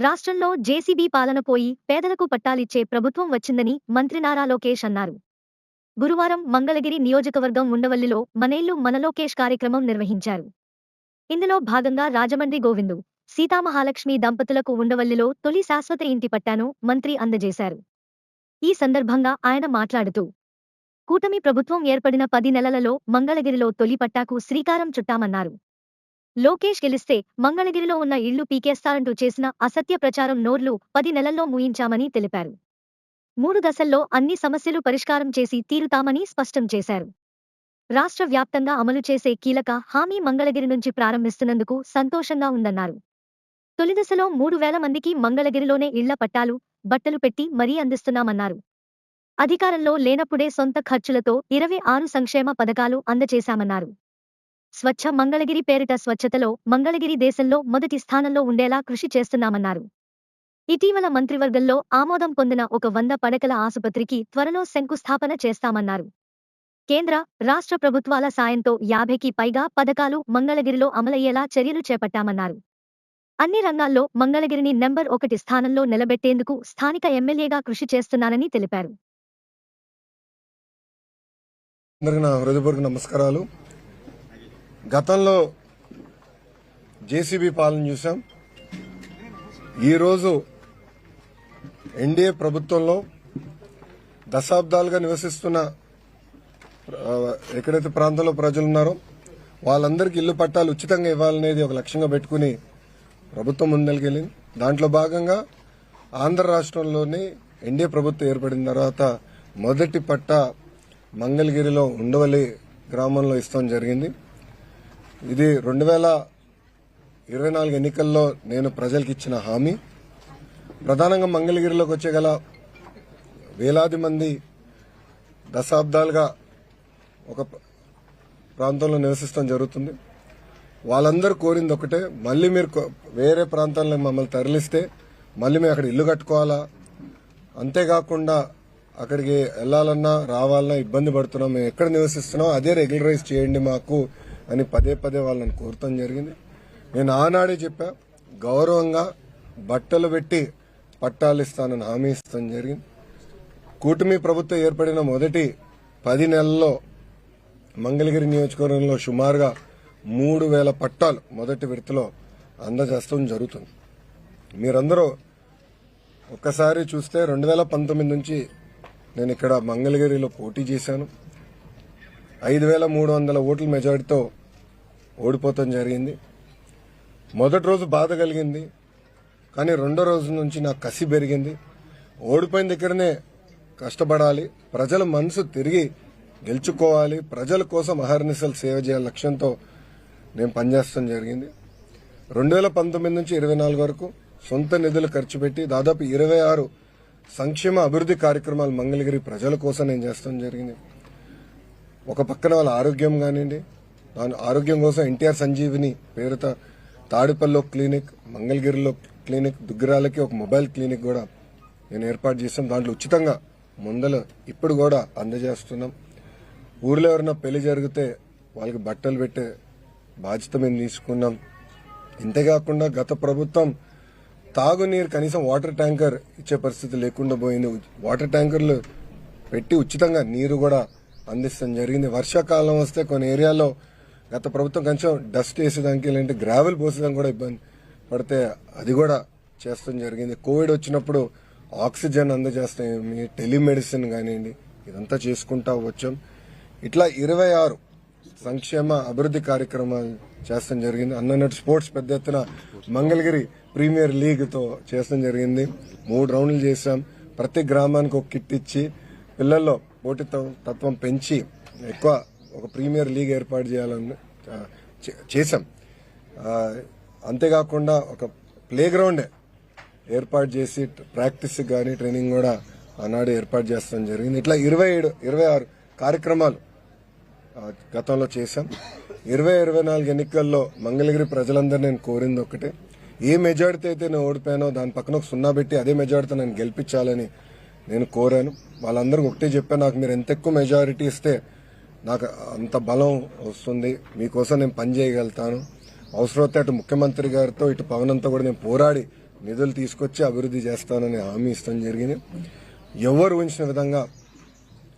రాష్ట్రంలో జేసీబీ పాలన పోయి పేదలకు పట్టాలిచ్చే ప్రభుత్వం వచ్చిందని మంత్రి నారా లోకేష్ అన్నారు. గురువారం మంగళగిరి నియోజకవర్గం ఉండవల్లిలో మనేళ్ళు మనలోకేష్ కార్యక్రమం నిర్వహించారు. ఇందులో భాగంగా రాజమండ్రి గోవిందు సీతామహాలక్ష్మి దంపతులకు ఉండవల్లిలో తొలి శాశ్వత ఇంటి పట్టాను మంత్రి అందజేశారు. ఈ సందర్భంగా ఆయన మాట్లాడుతూ కూటమి ప్రభుత్వం ఏర్పడిన పది నెలలలో మంగళగిరిలో తొలి పట్టాకు శ్రీకారం చుట్టామన్నారు. లోకేష్ గెలిస్తే మంగళగిరిలో ఉన్న ఇళ్ళు పీకేస్తారంటూ చేసిన అసత్య ప్రచారం నోర్లు పది నెలల్లో మూయించామని తెలిపారు. మూడు దశల్లో అన్ని సమస్యలు పరిష్కారం చేసి తీరుతామని స్పష్టం చేశారు. రాష్ట్ర వ్యాప్తంగా అమలు చేసే కీలక హామీ మంగళగిరి నుంచి ప్రారంభిస్తున్నందుకు సంతోషంగా ఉందన్నారు. తొలి దశలో మూడు వేల మందికి మంగళగిరిలోనే ఇళ్ళ పట్టాలు బట్టలు పెట్టి మరీ అందిస్తున్నామన్నారు. అధికారంలో లేనప్పుడే సొంత ఖర్చులతో ఇరవై ఆరు సంక్షేమ పథకాలు అందజేశామన్నారు స్వచ్ఛ మంగళగిరి పేరిట స్వచ్ఛతలో మంగళగిరి దేశంలో మొదటి స్థానంలో ఉండేలా కృషి చేస్తున్నామన్నారు. ఇటీవల మంత్రివర్గంలో ఆమోదం పొందిన ఒక వంద పడకల ఆసుపత్రికి త్వరలో శంకుస్థాపన చేస్తామన్నారు. కేంద్ర రాష్ట్ర ప్రభుత్వాల సాయంతో యాభైకి పైగా పథకాలు మంగళగిరిలో అమలయ్యేలా చర్యలు చేపట్టామన్నారు. అన్ని రంగాల్లో మంగళగిరిని నెంబర్ ఒకటి స్థానంలో నిలబెట్టేందుకు స్థానిక ఎమ్మెల్యేగా కృషి చేస్తున్నానని తెలిపారు. అందరికీ నా హృదయపూర్వక నమస్కారాలు. గతంలో జేసీబీ పాలన చూసాం. ఈరోజు ఎన్డీఏ ప్రభుత్వంలో దశాబ్దాలుగా నివసిస్తున్న ఎక్కడైతే ప్రాంతంలో ప్రజలు ఉన్నారో వాళ్ళందరికీ ఇల్లు పట్టాలు ఉచితంగా ఇవ్వాలనేది ఒక లక్ష్యంగా పెట్టుకుని ప్రభుత్వం ముందరికెళ్ళింది. దాంట్లో భాగంగా ఆంధ్ర రాష్ట్రంలోని ఎన్డీఏ ప్రభుత్వం ఏర్పడిన తర్వాత మొదటి పట్ట మంగళగిరిలో ఉండవల్లి గ్రామంలో ఇస్తాం జరిగింది. ఇది రెండు వేల ఇరవై నాలుగు ఎన్నికల్లో నేను ప్రజలకు ఇచ్చిన హామీ. ప్రధానంగా మంగళగిరిలోకి వచ్చే గల వేలాది మంది దశాబ్దాలుగా ఒక ప్రాంతంలో నివసిస్తాం జరుగుతుంది. వాళ్ళందరూ కోరింది ఒకటే మళ్ళీ మీరు వేరే ప్రాంతాల్లో మమ్మల్ని తరలిస్తే మళ్ళీ మేము అక్కడ ఇల్లు కట్టుకోవాలా? అంతేకాకుండా అక్కడికి వెళ్ళాలన్నా రావాలన్నా ఇబ్బంది పడుతున్నాం మేము ఎక్కడ నివసిస్తున్నాం అదే రెగ్యులరైజ్ చేయండి మాకు అని పదే పదే వాళ్ళని కోరటం జరిగింది. నేను ఆనాడే చెప్పా గౌరవంగా బట్టలు పెట్టి పట్టాలు ఇస్తానని హామీ ఇస్తాం జరిగింది. కూటమి ప్రభుత్వం ఏర్పడిన మొదటి పది నెలల్లో మంగళగిరి నియోజకవర్గంలో సుమారుగా మూడు వేల పట్టాలు మొదటి విడతలో అందజేస్తాం జరుగుతుంది. మీరందరూ ఒక్కసారి చూస్తే రెండు వేల పంతొమ్మిది నుంచి నేను ఇక్కడ మంగళగిరిలో పోటీ చేశాను. ఐదు వేల మూడు వందల ఓట్ల మెజారిటీతో ఓడిపోతాం జరిగింది. మొదటి రోజు బాధ కలిగింది. కానీ రెండో రోజు నుంచి నాకు కసి పెరిగింది. ఓడిపోయిన దగ్గరనే కష్టపడాలి. ప్రజల మనసు తిరిగి గెలుచుకోవాలి. ప్రజల కోసం అహర్నిశలు సేవ చేయాలి లక్ష్యంతో నేను పనిచేస్తాం జరిగింది. రెండు వేల పంతొమ్మిది నుంచి ఇరవై నాలుగు వరకు సొంత నిధులు ఖర్చు పెట్టి దాదాపు ఇరవై ఆరు సంక్షేమ అభివృద్ధి కార్యక్రమాలు మంగళగిరి ప్రజల కోసం నేను చేస్తాం జరిగింది. ఒక పక్కన వాళ్ళ ఆరోగ్యం కానివ్వండి దాని ఆరోగ్యం కోసం ఎన్టీఆర్ సంజీవిని పేరుతో తాడిపల్లిలో క్లినిక్ మంగళగిరిలో క్లినిక్ దుగ్గిరాలకి ఒక మొబైల్ క్లినిక్ కూడా నేను ఏర్పాటు చేస్తాం. దాంట్లో ఉచితంగా ముందలు ఇప్పుడు కూడా అందజేస్తున్నాం. ఊర్లో ఎవరైనా పెళ్ళి జరిగితే వాళ్ళకి బట్టలు పెట్టే బాధ్యత మేము తీసుకున్నాం. ఇంతేకాకుండా గత ప్రభుత్వం తాగునీరు కనీసం వాటర్ ట్యాంకర్ ఇచ్చే పరిస్థితి లేకుండా పోయింది. వాటర్ ట్యాంకర్లు పెట్టి ఉచితంగా నీరు కూడా అందిస్తాం జరిగింది. వర్షాకాలం వస్తే కొన్ని ఏరియాలో గత ప్రభుత్వం కొంచెం డస్ట్ వేసేదానికి లేదంటే గ్రావెల్ పోసేదానికి కూడా ఇబ్బంది పడితే అది కూడా చేస్తాం జరిగింది. కోవిడ్ వచ్చినప్పుడు ఆక్సిజన్ అందజేస్తాం. టెలిమెడిసిన్ కానివ్వండి ఇదంతా చేసుకుంటా వచ్చాం. ఇట్లా ఇరవై ఆరు సంక్షేమ అభివృద్ధి కార్యక్రమాలు చేస్తాం జరిగింది. అన్నట్టు స్పోర్ట్స్ పెద్ద ఎత్తున మంగళగిరి ప్రీమియర్ లీగ్తో చేస్తాం జరిగింది. మూడు రౌండ్లు చేశాం. ప్రతి గ్రామానికి ఒక కిట్ ఇచ్చి పిల్లల్లో పోటీ తత్వం పెంచి ఎక్కువ ఒక ప్రీమియర్ లీగ్ ఏర్పాటు చేయాలని చేశాం. అంతేకాకుండా ఒక ప్లే గ్రౌండే ఏర్పాటు చేసి ప్రాక్టీస్ కానీ ట్రైనింగ్ కూడా ఆనాడు ఏర్పాటు చేస్తాం జరిగింది. ఇట్లా ఇరవై ఏడు ఇరవై ఆరు కార్యక్రమాలు గతంలో చేశాం. ఇరవై ఇరవై నాలుగు ఎన్నికల్లో మంగళగిరి ప్రజలందరూ నేను కోరింది ఒకటే. ఏ మెజార్టీ అయితే నేను ఓడిపోయానో దాని పక్కన ఒక సున్నా పెట్టి అదే మెజార్టీతో నేను గెలిపించాలని నేను కోరాను. వాళ్ళందరికీ ఒకటే చెప్పాను నాకు మీరు ఎంత ఎక్కువ మెజారిటీ ఇస్తే నాకు అంత బలం వస్తుంది. మీకోసం నేను పని చేయగలుగుతాను. అవసరమైతే అటు ముఖ్యమంత్రి గారితో ఇటు పవన్ అంతా కూడా నేను పోరాడి నిధులు తీసుకొచ్చి అభివృద్ధి చేస్తానని హామీ ఇస్తాం జరిగింది. ఎవరు ఊహించిన విధంగా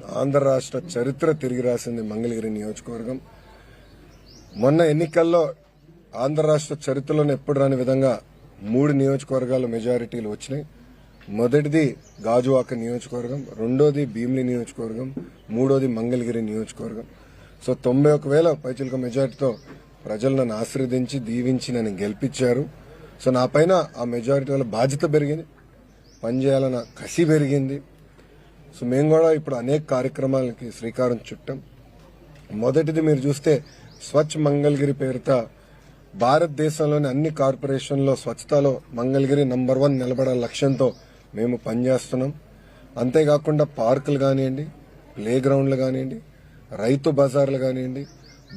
ఆంధ్ర రాష్ట్ర చరిత్ర తిరిగి రాసింది మంగళగిరి నియోజకవర్గం. మొన్న ఎన్నికల్లో ఆంధ్ర రాష్ట్ర చరిత్రలోనే ఎప్పుడు రాని విధంగా మూడు నియోజకవర్గాల మెజారిటీలు వచ్చినాయి. మొదటిది గాజువాక నియోజకవర్గం రెండోది భీమిలి నియోజకవర్గం మూడోది మంగళగిరి నియోజకవర్గం. సో తొంభై ఒక వేల పైచిలక మెజారిటీతో ప్రజలు నన్ను ఆశీర్వదించి దీవించి నన్ను గెలిపించారు. సో నా పైన ఆ మెజారిటీ వల్ల బాధ్యత పెరిగింది. పనిచేయాలన్న కసి పెరిగింది. సో మేము కూడా ఇప్పుడు అనేక కార్యక్రమాలకి శ్రీకారం చుట్టాం. మొదటిది మీరు చూస్తే స్వచ్ఛ మంగళగిరి పేరుతో భారతదేశంలోని అన్ని కార్పొరేషన్లో స్వచ్ఛతలో మంగళగిరి నంబర్ వన్ నిలబడే లక్ష్యంతో మేము పనిచేస్తున్నాం. అంతేకాకుండా పార్కులు కానివ్వండి ప్లే గ్రౌండ్లు కానివ్వండి రైతు బజార్లు కానివ్వండి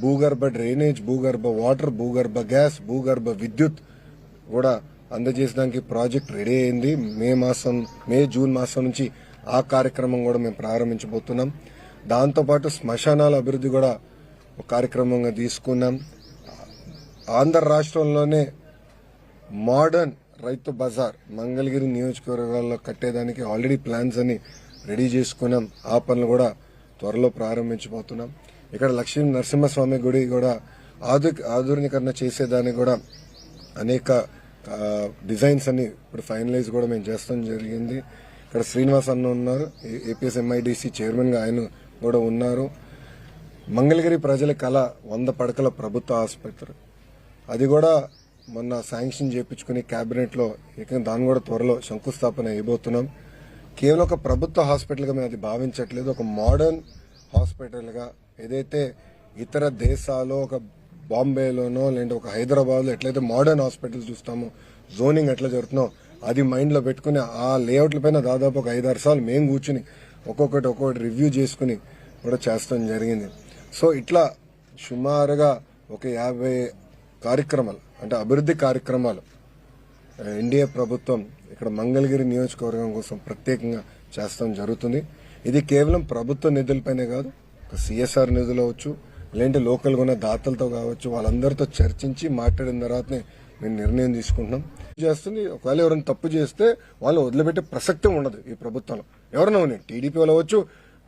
భూగర్భ డ్రైనేజ్ భూగర్భ వాటర్ భూగర్భ గ్యాస్ భూగర్భ విద్యుత్ కూడా అందజేసడానికి ప్రాజెక్ట్ రెడీ అయింది. మే మాసం మే జూన్ మాసం నుంచి ఆ కార్యక్రమం కూడా మేము ప్రారంభించబోతున్నాం. దాంతోపాటు శ్మశానాల అభివృద్ధి కూడా ఒక కార్యక్రమంగా తీసుకున్నాం. ఆంధ్ర రాష్ట్రంలోనే మోడర్న్ రైతు బజార్ మంగళగిరి నియోజకవర్గాల్లో కట్టేదానికి ఆల్రెడీ ప్లాన్స్ అని రెడీ చేసుకున్నాం. ఆ పనులు కూడా త్వరలో ప్రారంభించబోతున్నాం. ఇక్కడ లక్ష్మీ నరసింహస్వామి గుడి కూడా ఆధు ఆధునీకరణ చేసేదానికి కూడా అనేక డిజైన్స్ అన్ని ఇప్పుడు ఫైనలైజ్ కూడా మేము చేస్తాం జరిగింది. ఇక్కడ శ్రీనివాస్ అన్న ఉన్నారు. ఏపీఎస్ ఎంఐడిసి చైర్మన్ ఆయన కూడా ఉన్నారు. మంగళగిరి ప్రజల కళ వంద పడకల ప్రభుత్వ ఆసుపత్రి. అది కూడా మొన్న శాంక్షన్ చేయించుకుని క్యాబినెట్లో ఇక దాన్ని కూడా త్వరలో శంకుస్థాపన అయిపోతున్నాం. కేవలం ఒక ప్రభుత్వ హాస్పిటల్గా మేము అది భావించట్లేదు. ఒక మోడర్న్ హాస్పిటల్గా ఏదైతే ఇతర దేశాల్లో ఒక బాంబేలోనో లేదంటే ఒక హైదరాబాద్లో ఎట్లయితే మోడర్న్ హాస్పిటల్ చూస్తామో జోనింగ్ ఎట్లా జరుగుతుందో అది మైండ్లో పెట్టుకుని ఆ లేఅవుట్ల పైన దాదాపు ఒక ఐదారు సార్లు మేము కూర్చుని ఒక్కొక్కటి ఒక్కొక్కటి రివ్యూ చేసుకుని కూడా చేస్తాం జరిగింది. సో ఇట్లా సుమారుగా ఒక యాభై కార్యక్రమాలు అంటే అభివృద్ధి కార్యక్రమాలు ఎన్డీఏ ప్రభుత్వం ఇక్కడ మంగళగిరి నియోజకవర్గం కోసం ప్రత్యేకంగా చేస్తాం జరుగుతుంది. ఇది కేవలం ప్రభుత్వ నిధులపైనే కాదు సిఎస్ఆర్ నిధులు అవచ్చు లేదంటే లోకల్గా ఉన్న దాతలతో కావచ్చు వాళ్ళందరితో చర్చించి మాట్లాడిన తర్వాతనే మేము నిర్ణయం తీసుకుంటున్నాం. చేస్తుంది ఒకవేళ ఎవరైనా తప్పు చేస్తే వాళ్ళు వదిలిపెట్టే ప్రసక్తి ఉండదు ఈ ప్రభుత్వంలో. ఎవరైనా ఉన్నాయి టీడీపీ వాళ్ళు అవ్వచ్చు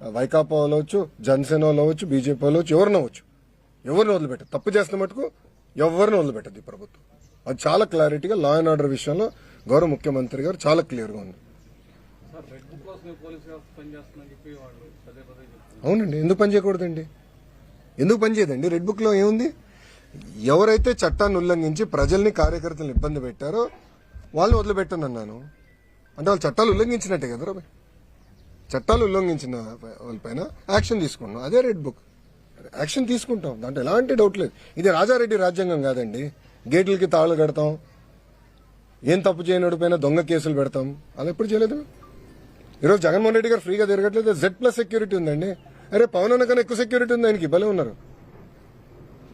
వైకాపా వాళ్ళు అవ్వచ్చు జనసేన వాళ్ళు అవ్వచ్చు బీజేపీ వాళ్ళు అవ్వచ్చు ఎవరిని అవ్వచ్చు. ఎవరిని వదిలిపెట్టదు. తప్పు చేస్తున్న మటుకు ఎవరిని వదిలిపెట్టదు ఈ ప్రభుత్వం. అది చాలా క్లారిటీగా లా అండ్ ఆర్డర్ విషయంలో గౌరవ ముఖ్యమంత్రి గారు చాలా క్లియర్గా ఉంది. అవునండి ఎందుకు పని చేయకూడదండి? ఎందుకు పని చేయదండి? రెడ్ బుక్లో ఏముంది? ఎవరైతే చట్టాన్ని ఉల్లంఘించి ప్రజల్ని కార్యకర్తలను ఇబ్బంది పెట్టారో వాళ్ళు వదిలిపెట్టను అన్నాను. అంటే వాళ్ళు చట్టాలు ఉల్లంఘించినట్టే కదా రాబాయ్ చట్టాలు ఉల్లంఘించిన వాళ్ళపైన యాక్షన్ తీసుకున్నాం అదే రెడ్ బుక్. యాక్షన్ తీసుకుంటాం. దాంట్లో ఎలాంటి డౌట్ లేదు. ఇది రాజారెడ్డి రాజ్యాంగం కాదండి. గేట్లకి తాళ్ళు కడతాం. ఏం తప్పు చేయనోడి దొంగ కేసులు పెడతాం. అలా ఎప్పుడు చేయలేదు? ఈరోజు జగన్మోహన్ రెడ్డి గారు ఫ్రీగా తిరగట్లేదు. జెడ్ ప్లస్ సెక్యూరిటీ ఉందండి. అరే పవన్ అన్న కన్నా ఎక్కువ సెక్యూరిటీ ఉంది ఆయనకి. భలే ఉన్నారు.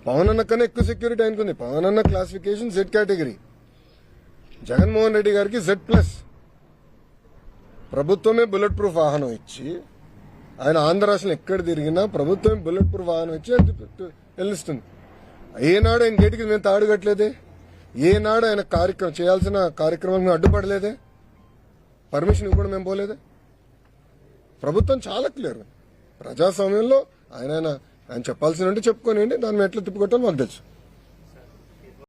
పవన్ అన్న కన్నా ఎక్కువ సెక్యూరిటీ ఆయనకు ఉంది పవన్ అన్న classification Z category Jaganmohan Reddy గారికి జెడ్ ప్లస్ ప్రభుత్వమే బుల్లెట్ ప్రూఫ్ వాహనం ఇచ్చి ఆయన ఆంధ్ర రాష్ట్రం ఎక్కడ తిరిగినా ప్రభుత్వమే బుల్లెట్ ప్రూఫ్ వాహనం ఇచ్చి వెళ్ళిస్తుంది. ఏనాడు ఆయన గేటుకి మేము తాడుగట్టలేదే ఏనాడు ఆయన కార్యక్రమం చేయాల్సిన కార్యక్రమం మేము అడ్డుపడలేదే? పర్మిషన్ ఇవ్వకుండా మేము పోలేదే? ప్రభుత్వం చాలా క్లియర్ ప్రజాస్వామ్యంలో ఆయన ఆయన ఆయన చెప్పాల్సిన చెప్పుకోనివ్వండి దాన్ని ఎట్లా తిప్పుకోవటం మాకు తెలుసు.